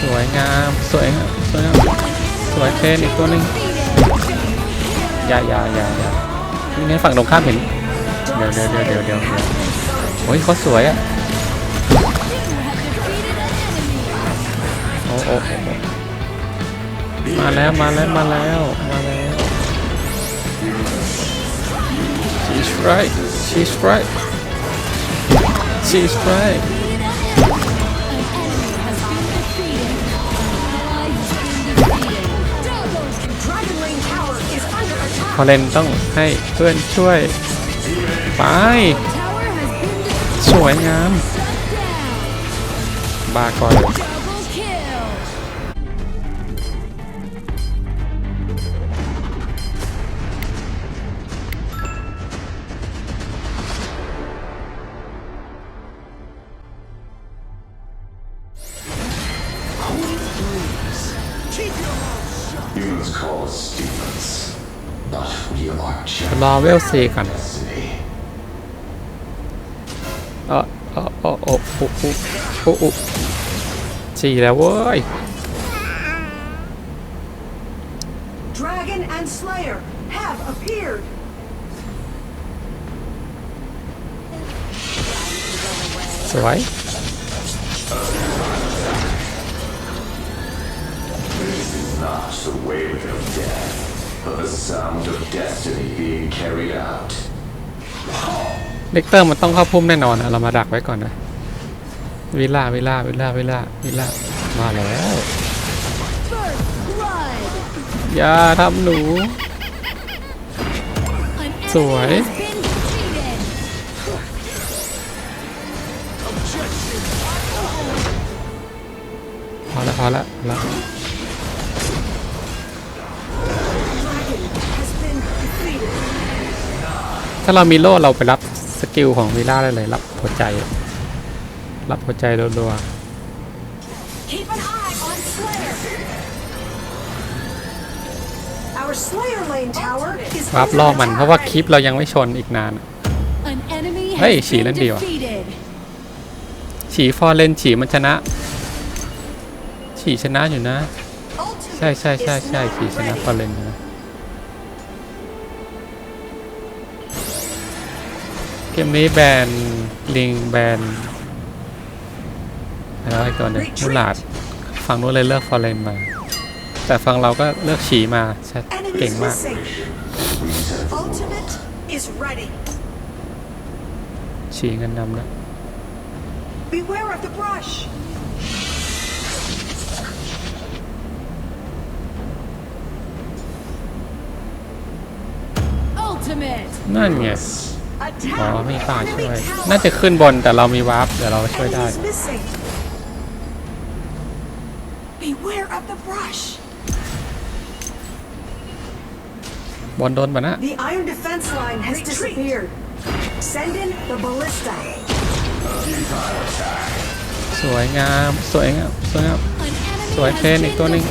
สวยงาม สวยงามสวยงามสวยเคนอีกตัวหนึ่งอย่าอย่าอย่าอย่าไม่งั้นฝั่งตรงข้ามเห็น เดี๋ยวเดี๋ยวเดี๋ยวเดี๋ยวเดี๋ยวโอ้ยเขาสวยอะโอ้โอ้โอ้โอ้มาแล้วมาแล้วมาแล้วมาแล้ว she's right she's right she's right คอเลนต้องให้เพื่อนช่วย ไป สวยงาม บาก่อน Use call us demons. รอเวลซีก่อน destiny. เออเออเออโอ้โอ้โอ้โอ้สี่แล้วเว้ย Dragon and Slayer have appeared. สวย Not the wailing Of the sound of destiny being carried out. เด็กเตอร์มันต้องเข้าพุ่มแน่นอนอะเรามาดักไว้ก่อนนะวิลล่าวิลล่าวิลล่าวิลล่าวิลล่ามาแล้วอย่าทำหนู สวย พอล้วพอแล้วพอแล้ว ถ้าเรามีโล่เราไปรับสกิลของวิลล่าได้เลยรับหัวใจ รับหัวใจรัว Keep an eye on Slayer. Our Slayer Lane Tower is ๆรับ under ล่อมันเพราะว่า attack. คลิปเรายังไม่ชนอีกนาน เฮ้ Hey, ยฉี่ฉี่เล่เล่นนดีดีว่ะว่ะฉีฟอร์เรนฉีมันชนะ ฉีชนะอยู่นะ Ultimate ใช่ใช่ใช่ is ใช่ not ฉีชนะ ready. ฟอร์เรนนะ เกมนี้แบนลิงแบนแล้วไอ้ตัวหนึงมุลาดฝั่งนู้นเลยเลือกฟอร์เรนมา แต่ฝั่งเราก็เลือกฉีมาใช่เก่ง Enemies มาก missing. Ultimate is ready. ฉีเงินนำนะ Beware of the brush. นั่นไง Attack อ๋อมีป่า the ช่วย enemy tower. น่าจะขึ้นบนแต่เรามีวาร์ปเดี๋ยวเราช่วยได้ Enemies missing. Beware of the brush. บนโดนปะนะ The iron defense line has disappeared. Send in the ballista. สวยงาม สวยงาม สวยงาม สวยเคนอีกตัวหนึ่ง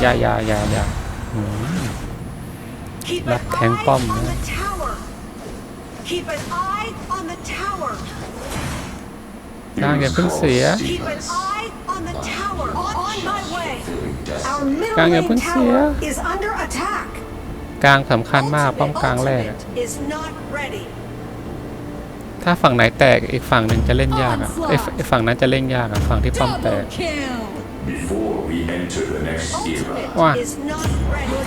อย่าอย่าอย่าอย่าอืม Keep Left an hand eye bomb, on yeah. The tower. Keep an eye on the tower. กลางอย่าเพิ่งเสีย Keep an eye on the tower. On, on my way. Feeling Our destiny. middle กลางอย่า lane เพิ่งเสีย tower is under attack. กลางสำคัญมากป้อมกลางแรกอะ Ultimate is not ready. ถ้าฝั่งไหนแตกอีกฝั่งหนึ่งจะเล่นยากอะไอ้ยไอ้ฝั่งนั้นจะเล่นยากอะฝั่งที่ป้อมแตก Before we enter the next era, Ultimate Why? is not ready.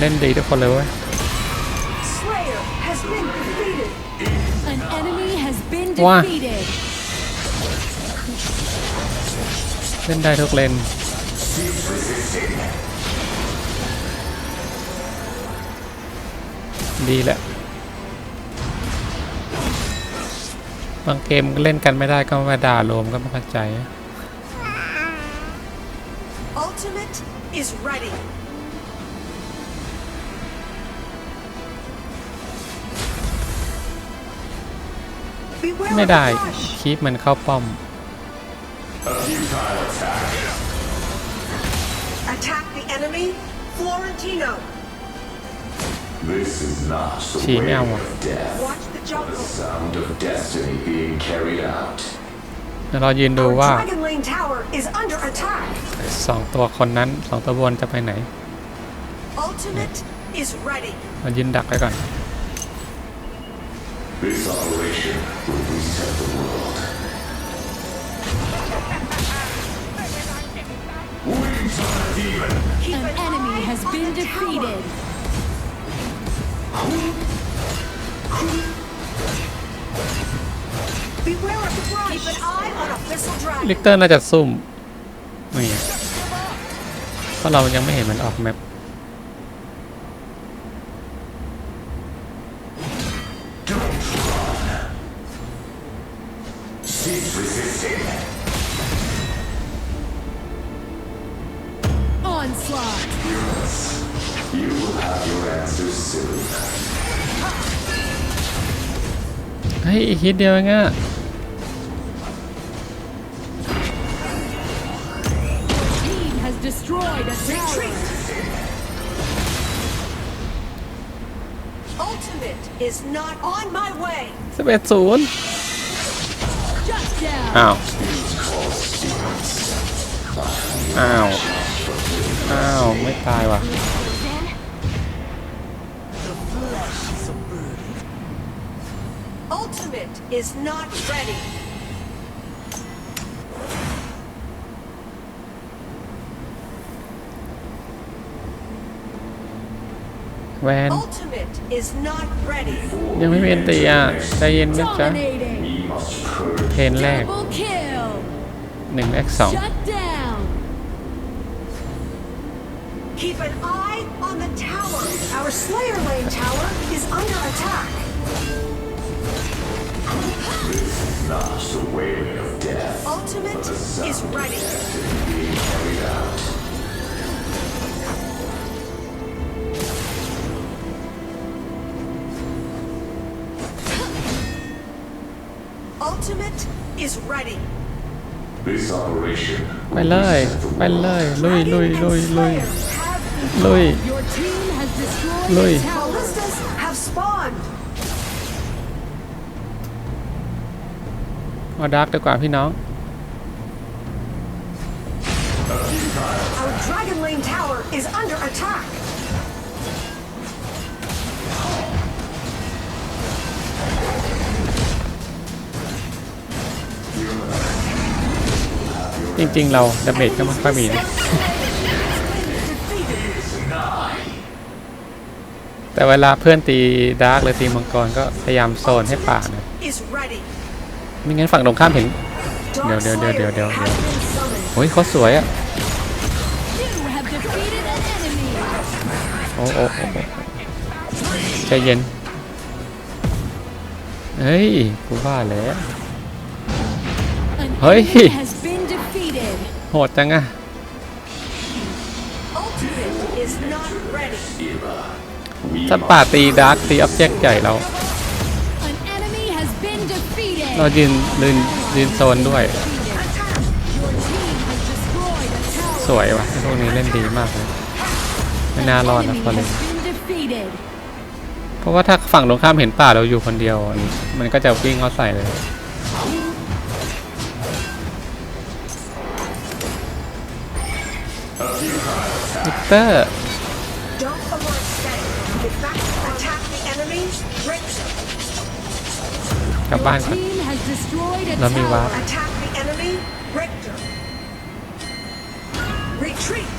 เล่นดีทุกคนเลยเว้ย Slayer has been defeated. ว่าเล่นได้ทุกเลนดีแหละบางเกมเล่นกันไม่ได้ก็มาด่าโลมก็ไม่เข้าใจ Ultimate is ready. ไม่ of the ได้ brush. คีปมันเข้าป้อม Attack the enemy. Florentino. this is not the Chỉ way mèo à? of death, Watch the the jungle. sound of destiny being carried out. เดี๋ยวเรายืนดู Our ว่า Dragon Lane Tower is under attack. สองตัวคนนั้นสองตัวบนจะไปไหน Ultimate is ready. เรายืนดักไว้ก่อน This operation will reset the world. Wings of the demon! Keep An an enemy eye has on been the tower. defeated. Beware of the brush. Keep an eye on Abyssal ลิ Dragon. กเตอร์น่าจะซุ่มนี่ไงเพราะเรายังไม่เห็นมันออกแมป เฮ้ยอีกฮิตเดียวเองอะ Team has destroyed a tower. Ultimate is not on my way. สิบเอ็ดศูนย์ Shut down. อ้าว อ้าว อ้าว ไม่ตายว่ะ Ultimate is not ready. แวน Ultimate is not ready. ยังไม่มีอันตีอ่ะใจเย็นนะจ๊ะ Dominating. We must purge เทนแรก Double kill. หนึ่งแรกสอง Shut down. Keep an eye on the tower. Our Slayer Lane Tower is under attack. not the wailing of death, Ultimate but the sound is of ready. destiny being carried out. Ultimate is ready. This operation ไปเลย ไปเลย ลุย ลุย ลุย ลุย ลุย Your team has destroyed Lui. a tower. เอาดาร์กดีกว่าพี่น้อง Our Dragon Lane Tower is under attack. จริง ๆ เราดาเมจก็ไม่ค่อยมีนะ แต่เวลาเพื่อนตีดาร์กหรือตีมังกรก็พยายามโซนให้ป่านะ Is ready. ไม่งั้นฝั่งตรงข้ามเห็น Dark Đều, đều, đều, đều, Slayer đều, has đều. been summoned. โอ้ยเขาสวยอะ You have defeated an enemy. โอ้โอ้โอ้โอ้ใจเย็น เฮ้ย กูว่าแล้ว An Hey. enemy has been defeated. โหดจังอะ Ultimate is not ready. era. We ถ้าป่าตีดาร์กตีออบเจกต์ใหญ่เรา เรายืนยืนยืนโซนด้วย Your team has destroyed a tower. สวยว่ะไอ้พวกนี้เล่นดีมากเลยไม่น่ารอดนะ Enemy พอเลย has been defeated. เพราะว่าถ้าฝั่งตรงข้ามเห็นป่าเราอยู่คนเดียว มันก็จะวิ่งเข้าใส่เลยวิกเตอร์ กลับบ้าน Your ก่อน team has destroyed a Let me tower. walk. Attack the enemy. Richter. Retreat.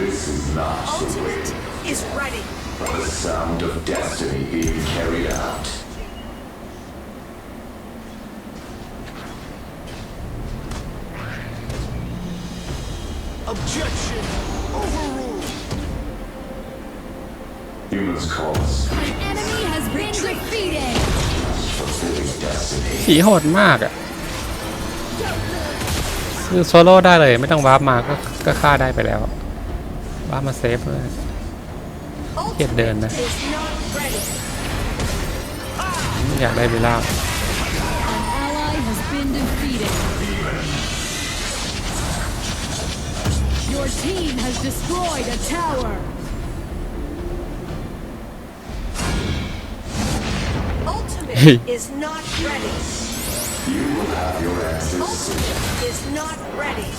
This is not the Ultimate way, is ready. but the sound of destiny being carried out. ผีโหดมากอะคือโซโล่ได้เลยไม่ต้องวาร์ปมาก็ก็ฆ่าได้ไปแล้ววาร์ปมาเซฟเลย Hiện đền Ultimate này. is not ready. อยากได้เวลา is not ready. You will have your answers soon. Ultimate is not ready.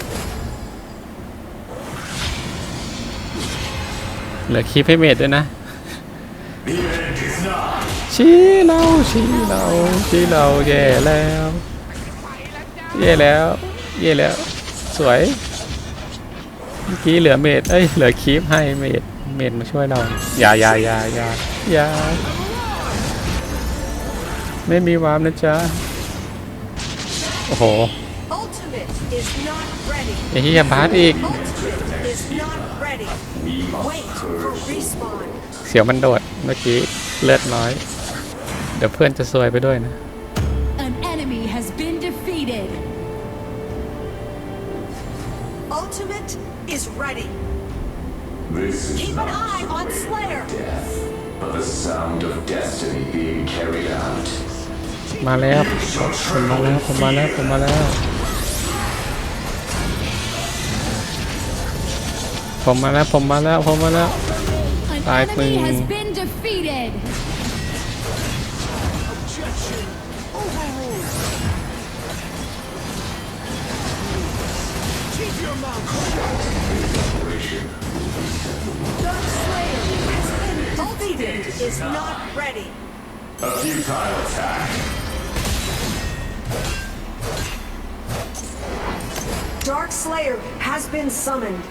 เหลือคีฟให้เมดด้วยนะ The end is nigh. ชี้เราชี้เราชี้เราแย่แล้วแย่แล้วแย่แล้ว สวย เมื่อกี้เหลือเมดเอ้ยเหลือคีฟให้เมดเมดมาช่วยเรา อย่าอย่าอย่าอย่าอย่า ไม่มีวามนะจ๊ะ โอ้โห Ultimate is not ready. ไอ้เหี้ยบาสอีก Ultimate is not ready. We must Wait for purge. respawn. เสียวมันโดดเมื่อกี้เลือดน้อย เดี๋ยวเพื่อนจะซวยไปด้วยนะ An enemy has been defeated. Ultimate is ready. This is Keep an not eye on Slayer. death, but the sound of destiny being carried out. มาแล้ว ผมมาแล้ว ผมมาแล้ว ผมมาแล้ว ผมมาแล้ว ผมมาแล้ว ผมมาแล้ว An Bye, enemy Queen. has been defeated. Ultimate is not ready. A futile attack. Dark Slayer has been summoned.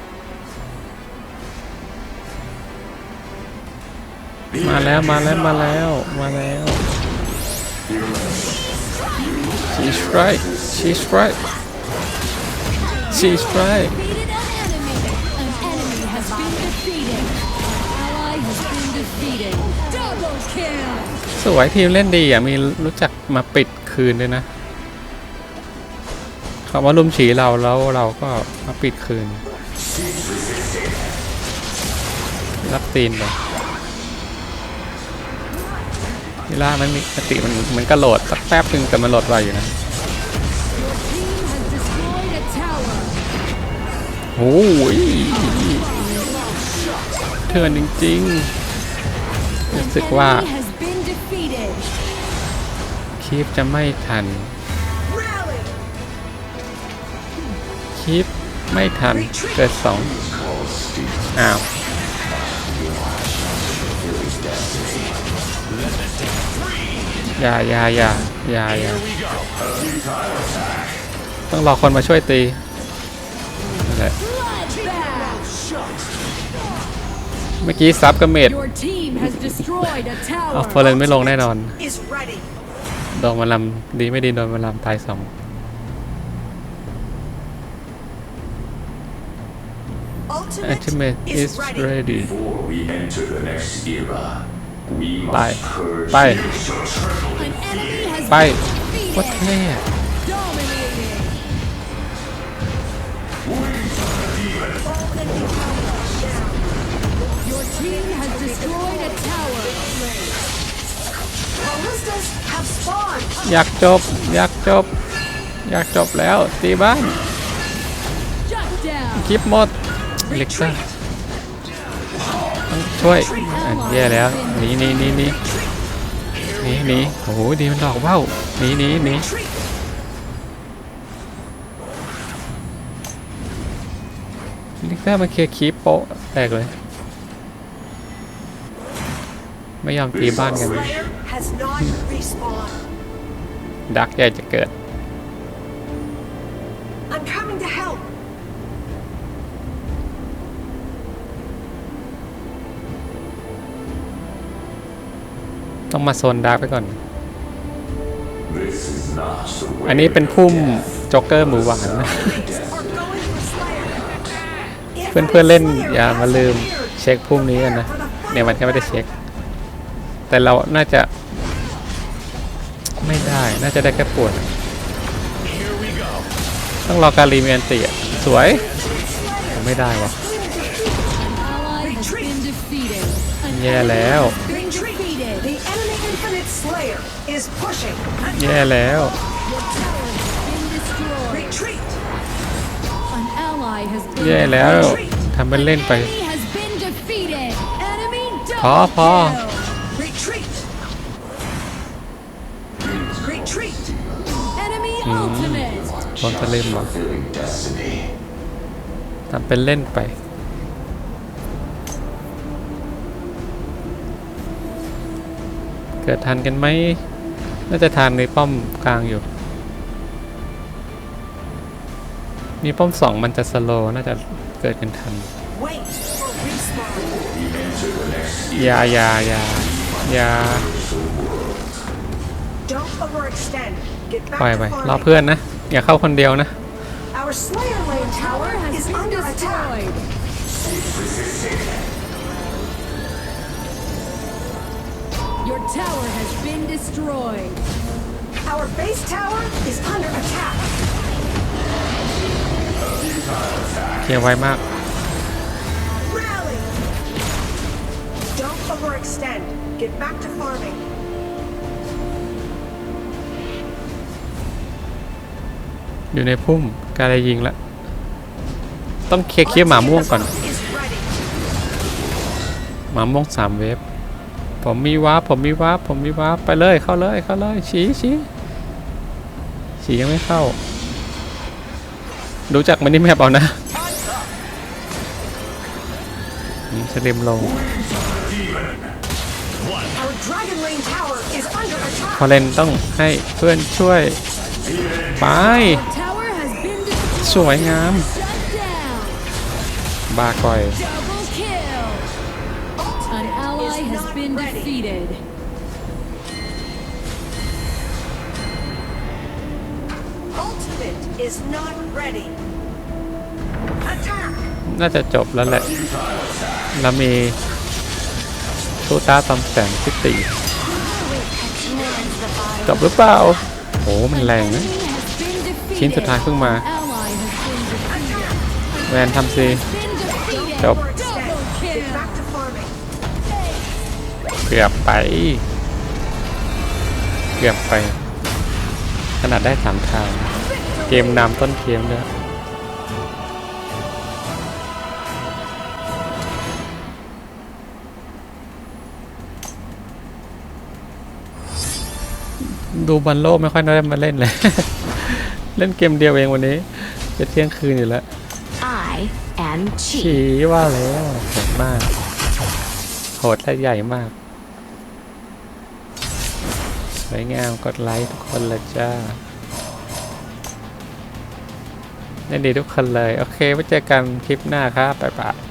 มาแล้วมาแล้วมาแล้วมาแล้ว She's right She's right She's right Defeated an enemy. An enemy has been defeated. An ally has been defeated. Double kill. สวยทีมเล่นดีอะมีรู้จักมาปิดคืนด้วยนะ เขามาลุมฉีเราแล้วเราก็มาปิดคืน รับตีนเลยเวลามันมีปกติมันมันก็โหลดสักแป๊บนึงแต่มันโหลดไวอยู่นะโอ้ยเทิร์นจริงๆรู้สึกว่า คีปจะไม่ทัน คีปไม่ทัน เกิดสองอ้าวอย่าอย่าอย่าอย่าอย่าต้องรอคนมาช่วยตีนั่นแหละ Bloodbath. เมื่อกี้ซับกับเมด Your team has destroyed a เอา tower. เฟอร์เรนไม่ลงแน่นอน Is ready. โดนมาลำดีไม่ดีโดนมาลำตายสอง Ultimate Ultimate is is ready. ready Before we enter the next era, we must Bye. purge Bye. the An enemy has ไป been วัด defeated. แน่ Dominating. Your team has destroyed a tower. Ballistas have spawned. อยากจบ อยากจบ อยากจบแล้ว ตีบ้าน Shut down. คลิปหมด เล็กซ่าต้องช่วยอะแย่แล้วหนีหนีหนีหนีหนีหนีโอ้โหดีมันดอกว่าวหนีหนีหนีเล็กซ่ามาเคลียร์คลิปโปะแตกเลย ไม่ยอมตีบ้านกัน Slayer has not respawned. ดักใหญ่จะเกิด ต้องมาโซนดักไปก่อน This is not the way อันนี้เป็นพุ่มจ็อกเกอร์หมูหวานนะ Are going for Slayer. เพื่อนเพื่อนๆเล่นอย่ามาลืมเช็คพุ่มนี้กันนะเนี่ยมันก็ไม่ได้เช็ค แต่เราน่าจะ ไม่ได้น่าจะได้แค่ปวด ต้องรอการรีเมียนติอะสวยผมไม่ได้วะ Ally has been defeated. An แย่แล้ว แย่แล้ว Your tower has been destroyed. Retreat. An ally has been แย่แล้วทำเป็นเล่นไป Enemy has been defeated. Enemy พอ double พอ kill. Retreat. Retreat. Enemy Ultimate. บอลสลิมเหรอ Fulfilling destiny. ทำเป็นเล่นไปเกิดทันกันไหม น่าจะทางในป้อมกลางอยู่ มีป้อมสองมันจะสโลน่าจะเกิดกันทันยายายายาปล่อยไปรอเพื่อนนะ อย่าเข้าคนเดียวนะ Your tower has been destroyed. Our base tower is under attack. เคลียร์ไวมาก Rally! Don't overextend. Get back to farming. อยู่ในพุ่มการเลยยิงละ ต้องเคลียร์เคลียร์หมาม่วงก่อน Is ready. หมาม่วงสามเวฟ ผมมีวาร์ปผมมีวาร์ปผมมีวาร์ปไปเลยเข้าเลยเข้าเลยชี้ชี้ชี้ยังไม่เข้าดูจากมันนี่แมปเอานะอืมสลิมลงพอเลนต้องให้เพื่อนช่วย ไป สวยงาม Shut down. บาก่อย defeated. Ultimate is not ready. Attack! น่าจะจบแล้วแหละเรามีตู้ตาตำแสงที่ตีจบหรือเปล่าโอ้มันแรงนะ Enemy has been defeated. ชิ้นสุดท้ายเพิ่งมา Ally has been defeated. แวนทำซี Been defeated. จบ กือบไป เกือบไป ขนาดได้สามทาง เกมนำต้นเกมด้วยดูบันโลไม่ค่อยได้มาเล่นเลย เล่นเกมเดียวเองวันนี้จะเที่ยงคืนอยู่แล้ว I am Chi. ชี้ว่าแล้วโหดมาก โหดและใหญ่มากส วยงามกดไลค์ทุกคนเลยจ้าเล่นดีทุกคนเลย โอเคไว้เจอกันคลิปหน้าครับบ๊ายบาย